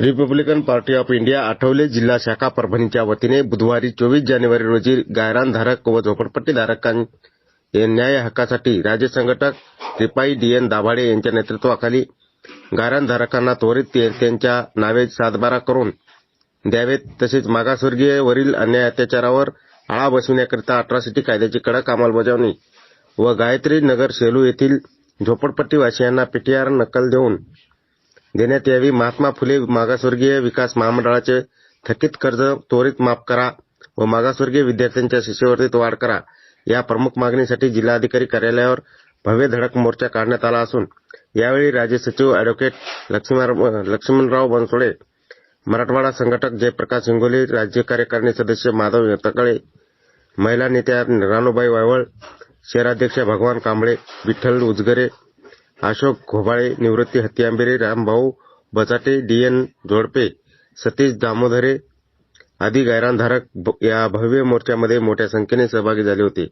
Republican party of India Athawale जिल्हा शाखा परभणीच्या वतीने बुधवारी चोवीस जानेवारी रोजी गायरानधारक व झोपडपट्टीधारकांच्या न्याय हक्कासाठी राज्य संघटक रिपाई डीएन दाभाडे यांच्या नेतृत्वाखाली गायरानधारकांना त्वरित ते- त्यांच्या नावे सातबारा करून द्यावेत. तसेच मागासवर्गीय वरील अन्याय अत्याचारावर आळा बसविण्याकरिता अट्रॉसिटी कायद्याची कडक अंमलबजावणी व गायत्री नगर सेलू येथील झोपडपट्टीवासियांना पीटीआर नक्कल देऊन देण्यात यावी. महात्मा फुले मागासवर्गीय विकास महामंडळाचे थकीत कर्ज त्वरित माफ करा व मागासवर्गीय विद्यार्थ्यांच्या शिष्यवृत्तीत वाढ करा. या प्रमुख मागणीसाठी जिल्हाधिकारी कार्यालयावर भव्य धडक मोर्चा काढण्यात आला असून यावेळी राज्य सचिव अॅडव्होकेट लक्ष्मणराव बनसोडे मराठवाडा संघटक जयप्रकाश हिंगोली राज्य कार्यकारिणी सदस्य माधव तकळे महिला नेत्या रानूबाई वायवळ शहराध्यक्ष भगवान कांबळे विठ्ठल उजगरे अशोक घोबाळे निवृत्ती हत्तीआंबेरे रामभाऊ बचाटे डी एन जोडपे सतीश दामोदरे आदी गायरानधारक या भव्य मोर्चामध्ये मोठ्या संख्येने सहभागी झाले होते.